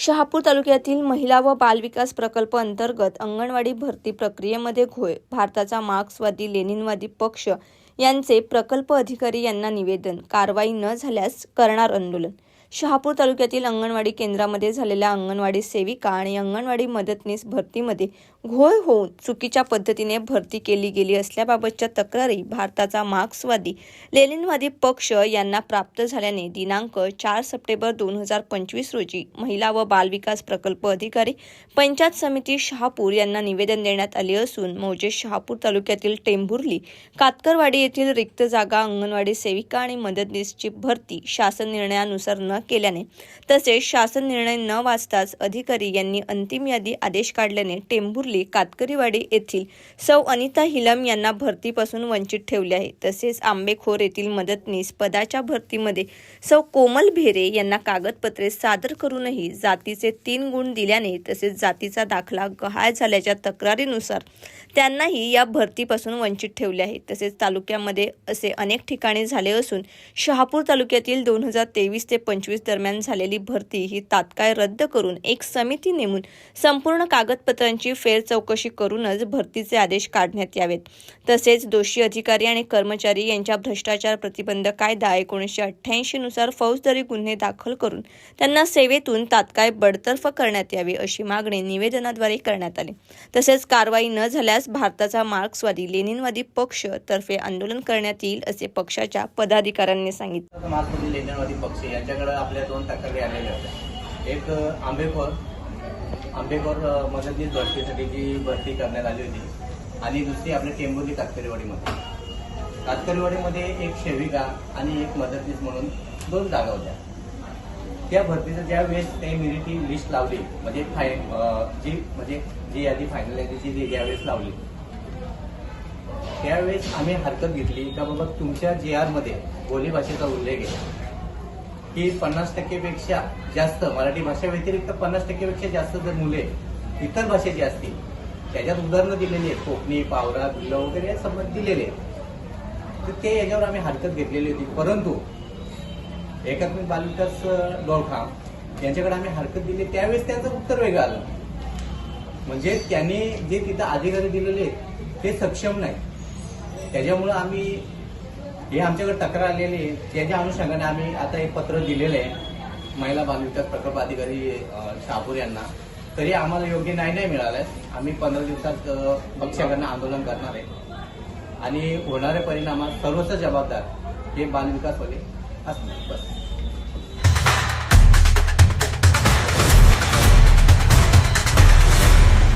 शहापूर तालुक्यातील महिला व बालविकास प्रकल्प अंतर्गत अंगणवाडी भरती प्रक्रियेमध्ये घोळ भारताचा मार्क्सवादी लेनिनवादी पक्ष यांचे प्रकल्प अधिकारी यांना निवेदन कारवाई न झाल्यास करणार आंदोलन. शहापूर तालुक्यातील अंगणवाडी केंद्रामध्ये झालेल्या अंगणवाडी सेविका आणि अंगणवाडी मदतनीस भरतीमध्ये घोळ होऊन चुकीच्या पद्धतीने भरती केली गेली असल्याबाबतच्या तक्रारी भारताचा मार्क्सवादी लेनिनवादी पक्ष यांना प्राप्त झाल्याने दिनांक चार सप्टेंबर दोन हजार पंचवीस रोजी महिला व बालविकास प्रकल्प अधिकारी पंचायत समिती शहापूर यांना निवेदन देण्यात आले असून मौजे शहापूर तालुक्यातील टेंभुर्ली कातकरवाडी येथील रिक्त जागा अंगणवाडी सेविका आणि मदतनीसची भरती शासन निर्णयानुसार न केल्याने. तसेच शासन निर्णय न वाचताच अधिकारी यांनी अंतिम यादी आदेश काढल्याने टेंभुर्ली कातकरीवाडी येथील सौ अनिता हिलम यांना भरतीपासून वंचित ठेवले आहे. तसेच आंबेखोर येथील मदतनीस पदाच्या भरतीमध्ये सौ कोमल भेरे यांना कागदपत्रे सादर करूनही जातीचे तीन गुण दिल्याने तसेच जातीचा दाखला गहाळ झाल्याच्या तक्रारीनुसार त्यांनाही या भरतीपासून वंचित ठेवले आहे. तसेच तालुक्यामध्ये असे अनेक ठिकाणी झाले असून शहापूर तालुक्यातील दोन हजार तेवीस ते पंचवीस दरम्यान झालेली भरती ही तात्काळ रद्द करून एक समिती नेमून संपूर्ण कागदपत्रांची फेर चौकशी करूनच भरतीचे आदेश काढण्यात यावेत. तसेच दोषी अधिकारी आणि कर्मचारी यांच्या भ्रष्टाचार प्रतिबंध कायदा एकोणीसशे अठ्ठ्याऐंशी नुसार फौजदारी गुन्हे दाखल करून त्यांना सेवेतून तात्काळ बडतर्फ करण्यात यावे अशी मागणी निवेदनाद्वारे करण्यात आली. तसेच कारवाई न झाल्यास भारताचा मार्क्सवादी लेनिनवादी पक्ष तर्फे आंदोलन करण्यात येईल असे पक्षाच्या पदाधिकाऱ्यांनी सांगितले. मार्क्सवादी पक्ष यांच्याकडे आपल्या दोन तक्रारी आलेल्या होत्या. एक आंबेखोर आंबेखोर मदतनीस भरतीसाठी जी भरती करण्यात आली होती. आणि दुसरी आपल्या टेंबुर्ली कातकरीवाडीमध्ये कातकरीवाडीमध्ये एक सेविका आणि एक मदतनीस म्हणून दोन जागा होत्या. त्या भरतीचं ज्या वेळेस ते मिरिटी लिस्ट लावली म्हणजे फाय जी म्हणजे जी यादी फायनल यादीची जी ज्यावेळेस लावली त्यावेळेस आम्ही हरकत घेतली का बाबा तुमच्या जे आरमध्ये बोली भाषेचा उल्लेख आहे. की पन्नास टक्केपेक्षा जास्त मराठी भाषा व्यतिरिक्त पन्नास टक्केपेक्षा जास्त जर मुले इतर भाषेची असतील त्याच्यात उदाहरणं दिलेली आहेत. कोकणी पावरा भिल्ल वगैरे या संबंध दिलेले आहेत. तर ते याच्यावर आम्ही हरकत घेतलेली होती. परंतु एकात्मिक बालविकास डोळखाम यांच्याकडे आम्ही हरकत दिली. त्यावेळेस त्यांचं उत्तर वेगळं आलं. म्हणजे त्यांनी जे तिथं अधिकारी दिलेले आहेत ते सक्षम नाही त्याच्यामुळं आम्ही हे आमच्याकडे तक्रार आलेली आहे. त्याच्या अनुषंगाने आम्ही आता हे पत्र दिलेलं आहे. महिला बालविकास प्रकल्प अधिकारी शापूर यांना. तरी आम्हाला योग्य न्याय नाही मिळालाय. आम्ही पंधरा दिवसात पक्षाकडनं आंदोलन करणार आहे. आणि होणाऱ्या परिणामात सर्वच जबाबदार हे बालविकासवाले असणार बस.